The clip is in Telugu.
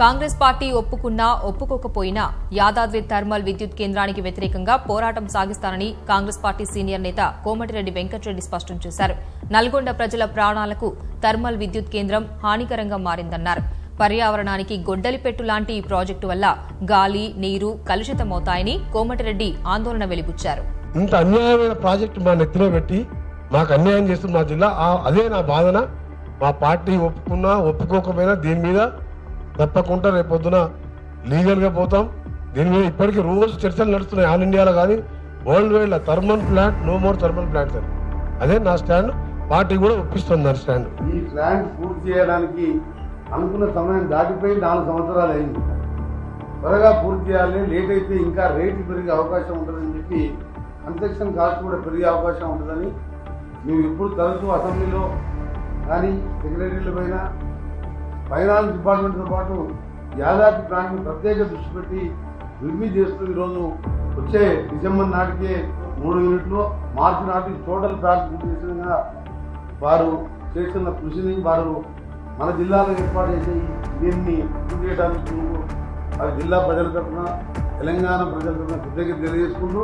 కాంగ్రెస్ పార్టీ ఒప్పుకున్నా ఒప్పుకోకపోయినా యాదాద్రి థర్మల్ విద్యుత్ కేంద్రానికి వ్యతిరేకంగా పోరాటం సాగిస్తానని కాంగ్రెస్ పార్టీ సీనియర్ నేత కోమటిరెడ్డి వెంకటరెడ్డి స్పష్టం చేశారు. నల్గొండ ప్రజల ప్రాణాలకు థర్మల్ విద్యుత్ కేంద్రం హానికరంగా మారిందన్నారు. పర్యావరణానికి గొడ్డలిపెట్టు లాంటి ఈ ప్రాజెక్టు వల్ల గాలి నీరు కలుషితమవుతాయని కోమటిరెడ్డి ఆందోళన వెలిబుచ్చారు. ఇంత అన్యాయమైన ప్రాజెక్టు మా నెత్తిలో పెట్టి మాకు అన్యాయం చేస్తుంది మా జిల్లా. అదే నా బాధన. మా పార్టీ ఒప్పుకున్నా ఒప్పుకోకపోయినా దీని మీద తప్పకుండా రేపొద్దున లీగల్గా పోతాం. దీని మీద ఇప్పటికీ రోజు చర్చలు నడుస్తున్నాయి. ఆల్ ఇండియాలో కానీ worldwide thermal plant no more thermal plant అని అదే నా స్టాండ్. పార్టీ కూడా ఒప్పిస్తుంది నా స్టాండ్. ఈ ప్లాంట్ పూర్తి చేయడానికి అనుకున్న సమయం దాటిపోయి నాలుగు సంవత్సరాలు అయింది. త్వరగా పూర్తి చేయాలి. లేట్ అయితే ఇంకా రేటు పెరిగే అవకాశం ఉంటుందని చెప్పి కన్స్ట్రక్షన్ కాస్ట్ కూడా పెరిగే అవకాశం ఉంటుందని మేము ఎప్పుడు తరచూ అసెంబ్లీలో కానీ సెక్రటరీల పైన ఫైనాన్స్ డిపార్ట్మెంట్తో పాటు యాదాద్రి ప్లాంట్ను ప్రత్యేక దృష్టి పెట్టి రివ్యూ చేస్తూ ఈరోజు వచ్చే డిసెంబర్ నాటికే మూడు యూనిట్లు మార్చి నాటికి టోటల్ ప్లాంట్ పూర్తి చేసే విధంగా వారు చేస్తున్న కృషిని వారు మన జిల్లాలో ఏర్పాటు చేసే దీన్ని పూర్తి చేయడానికి జిల్లా ప్రజల తరఫున తెలంగాణ ప్రజల తరఫున కృతజ్ఞత తెలియజేసుకుంటూ